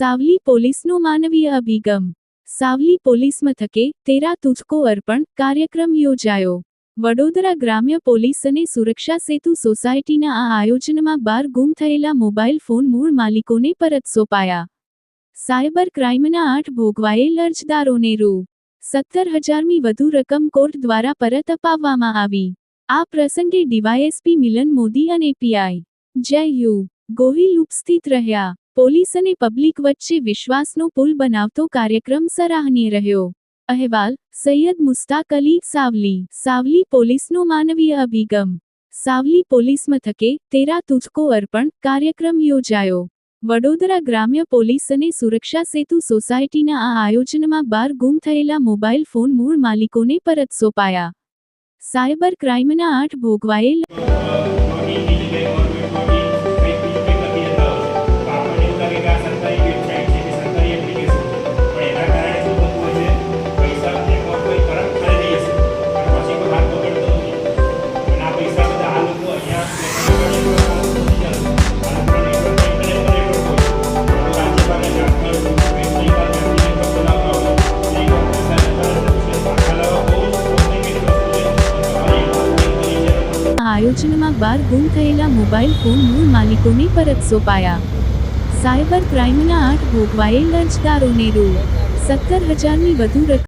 સાવલી પોલીસનો માનવીય અભિગમ. સાવલી પોલીસ મથકે તેરા તુજકો અર્પણ કાર્યક્રમ યોજાયો. વડોદરા ગ્રામ્ય પોલીસ અને સુરક્ષા સેતુ સોસાયટીના આ આયોજનમાં બાર ગુમ થયેલા મોબાઈલ ફોન મૂળ માલિકોને પરત સોંપાયા. સાયબર ક્રાઇમના આઠ ભોગવાયેલ અરજદારોને રૂ. સત્તર હજારમી વધુ રકમ કોર્ટ દ્વારા પરત અપાવવામાં આવી. આ પ્રસંગે ડીવાયએસપી મિલન મોદી અને પીઆઈ. જય યુ. ગોહિલ ઉપસ્થિત રહ્યા. પોલીસ અને પબ્લિક વચ્ચે વિશ્વાસનો પુલ બનાવતો કાર્યક્રમ સરાહનીય રહ્યો. અહેવાલ, સૈયદ મુસ્તાક અલી સાવલી. સાવલી પોલીસનો માનવીય અભિગમ. સાવલી પોલીસ મથકે તેરા તુજકો અર્પણ કાર્યક્રમ યોજાયો. વડોદરા ગ્રામ્ય પોલીસ અને સુરક્ષા સેતુ સોસાયટીના આ આયોજનમાં બાર ગુમ થયેલા મોબાઈલ ફોન મૂળ માલિકોને પરત સોંપાયા. સાયબર ક્રાઇમના આઠ ભોગવાયેલ આયોજનમાં બાર ગુમ થયેલા મોબાઈલ ફોન મૂળ માલિકોને પરત સોંપાયા. સાયબર ક્રાઇમના આઠ ભોગવાયેલ અરજદારોને રૂ. સત્તર હજારની વધુ રકમ